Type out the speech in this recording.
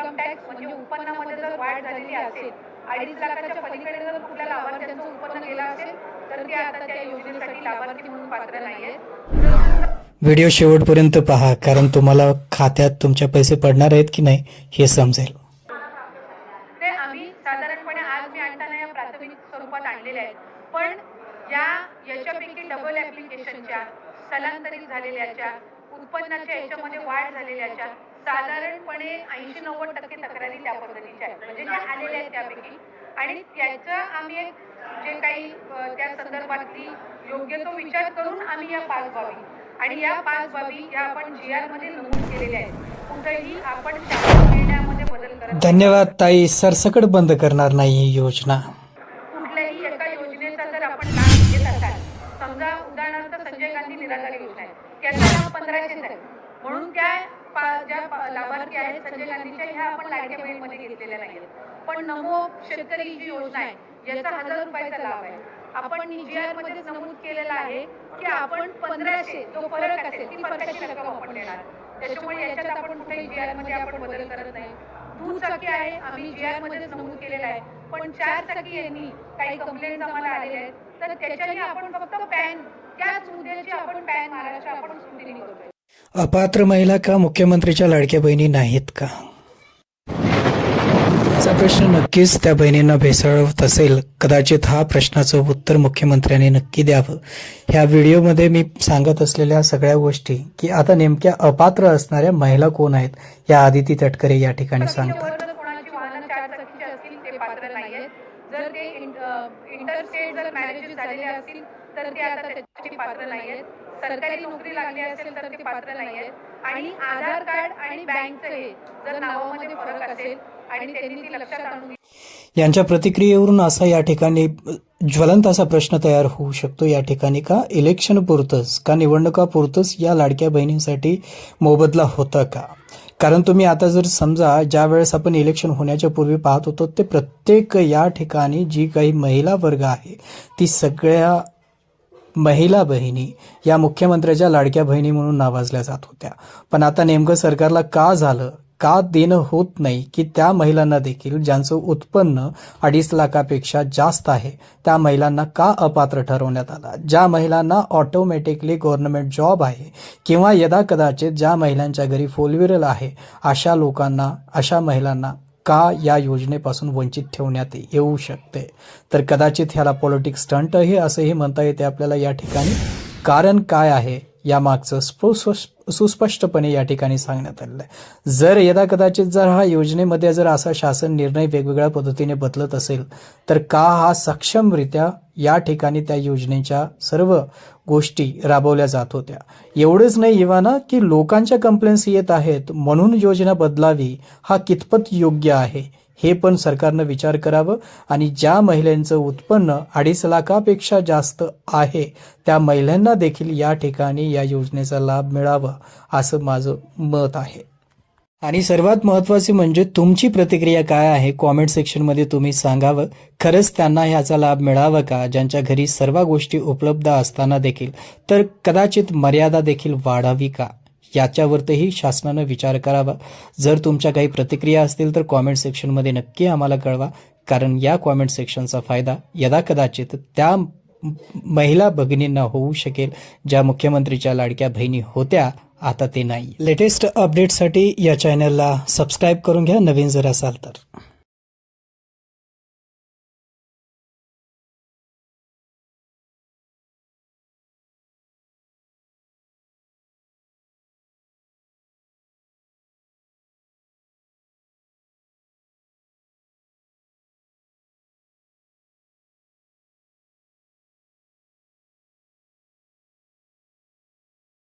Income tax म्हणजे उत्पन्नामध्ये जर वाढ झालेली असेल अडीच लाखाच्या पलीकडे जर कुठल्या लाभार्थ्यांचं उत्पन्न गेलं असेल तर ते आता त्या योजनेसाठी लाभार्थी म्हणून पात्र नाही आहेत व्हिडिओ शेवटपर्यंत पहा कारण तुम्हाला खात्यात तुमच्या पैसे पडणार आहेत की नाही हे समजेल. ते आम्ही साधारणपणे आज मी आणताना या प्राथमिक स्वरूपात आणलेले आहेत. पण या याच्यापैकी डबल ऍप्लिकेशनच्या स्थलांतरित झालेल्याच्या उत्पन्नाच्या याच्यामध्ये वाढ झालेल्याच्या साधारणपणे ऐंशी नव्वद टक्के तक्रारी त्या पद्धतीच्या आहेत. म्हणजे ज्या आलेल्या आहेत त्यापैकी. आणि त्याचं आम्ही एक जे काही त्या संदर्भातली योग्य तो विचार करून आम्ही या पाच बाबी आणि या पाच बाबी या आपण जी आरमध्ये नमूद केलेल्या आहेत. कुठेही आपण निर्णयामध्ये बदल करत. धन्यवाद ताई. सरसकट बंद करणार नाही ही योजना. कुठल्याही एका योजनेचा जर आपण लाभ घेत असाल समजा उदाहरणार्थ संजय गांधी निराधार योजना आहे. त्याचा लाभ पंधराशेच आहे. म्हणून त्या लाभार्थी आहेत? संजय गांधीच्या ह्या आपण लाडक्या बहिणीमध्ये घेतलेल्या नाहीत पण नमो शेतकरी ही जी योजना आहे. याचा हजार रुपयाचा लाभ आहे. आपण जी आर मध्येच नमूद केलेला आहे की आपण पंधराशे जो फरक असेल ती फरकाची रक्कम आपण देणार. त्याच्यामुळे याच्यात आपण कुठेही जी आरमध्ये आपण बदल करत नाही. दुचाकी आहे आम्ही जी आर मध्येच नमूद केलेलं आहे. पण चार चाकी यांनी काही कंप्लेंट आम्हाला आलेल्या आहेत तर त्याच्याने आपण फक्त पॅन त्याच मुद्द्याची आपण पॅन महाराष्ट्र आपण स्क्रुटिनी करतोय अपात्र महिला का मुख्यमंत्रीच्या लाडक्या बहिणी नाहीत का? असा प्रश्न नक्कीच त्या बहिणींना भेसळवत असेल. कदाचित हा प्रश्नाचं उत्तर मुख्यमंत्र्यांनी नक्की द्यावं. ह्या व्हिडिओमध्ये मी सांगत असलेल्या सगळ्या गोष्टी की आता नेमक्या अपात्र असणाऱ्या महिला कोण आहेत या आदिती तटकरे या ठिकाणी सांगतात. जर ते इंटरस्टेट जर मॅरेजेस झालेले असतील तर ते आता त्यासाठी पात्र नाही आहेत सरकारी नोकरी लागली असेल तर ते पात्र नाही आहेत. आणि आधार कार्ड आणि बँकचं हे जर नावामध्ये फरक असेल आणि त्यांनी ती लक्षात आणून यांच्या प्रतिक्रियेवरून असा या ठिकाणी ज्वलंत असा प्रश्न तयार होऊ शकतो. या ठिकाणी का? इलेक्शन पुरतंच का? निवडणुकापुरतंच या लाडक्या बहिणींसाठी मोबदला होता का? कारण तुम्ही आता जर समजा ज्या वेळेस आपण इलेक्शन होण्याच्या पूर्वी पाहत होतो ते प्रत्येक या ठिकाणी जी काही महिला वर्ग आहे ती सगळ्या महिला बहिणी या मुख्यमंत्र्याच्या लाडक्या बहिणी म्हणून नावाजल्या जात होत्या. पण आता नेमकं सरकारला का झालं का देणं होत नाही की त्या महिलांना देखील ज्यांचं उत्पन्न अडीच लाखापेक्षा जास्त आहे त्या महिलांना का अपात्र ठरवण्यात आला? ज्या महिलांना ऑटोमॅटिकली गव्हर्नमेंट जॉब आहे किंवा यदा कदाचित ज्या महिलांच्या घरी फोर व्हीलर आहे अशा लोकांना अशा महिलांना का या योजनेपासून वंचित ठेवण्यात येऊ शकते? तर कदाचित ह्याला पॉलिटिक्स स्टंट आहे असंही म्हणता येते आपल्याला या ठिकाणी. कारण काय आहे? यामागचं सुस्पष्टपणे या ठिकाणी सांगण्यात आलेलं आहे. जर यदा कदाचित जर हा योजनेमध्ये जर असा शासन निर्णय वेगवेगळ्या पद्धतीने बदलत असेल तर का हा सक्षमरित्या या ठिकाणी त्या योजनेच्या सर्व गोष्टी राबवल्या जात होत्या? एवढंच नाही इवाना की लोकांच्या कंप्लेन्स येत आहेत म्हणून योजना बदलावी हा कितपत योग्य आहे? हे पण सरकारनं विचार करावं आणि ज्या महिलांचं उत्पन्न अडीच लाखापेक्षा जास्त आहे त्या महिलांना देखील या ठिकाणी या योजनेचा लाभ मिळावा असं माझं मत आहे. आणि सर्वात महत्त्वाचे म्हणजे तुमची प्रतिक्रिया काय आहे? कॉमेंट सेक्शनमध्ये तुम्ही सांगावं. खरंच त्यांना ह्याचा लाभ मिळावा का? ज्यांच्या घरी सर्व गोष्टी उपलब्ध असताना देखील. तर कदाचित मर्यादा देखील वाढावी का? याच्यावरतीही शासनानं विचार करावा. जर तुमच्या काही प्रतिक्रिया असतील तर कॉमेंट सेक्शनमध्ये नक्की आम्हाला कळवा. कारण या कॉमेंट सेक्शनचा फायदा यदा कदाचित त्या महिला भगिनींना होऊ शकेल ज्या मुख्यमंत्रीच्या लाडक्या बहिणी होत्या आता ते नाही. लेटेस्ट अपडेटसाठी या चॅनलला सबस्क्राईब करून घ्या. नवीन जर असाल तर.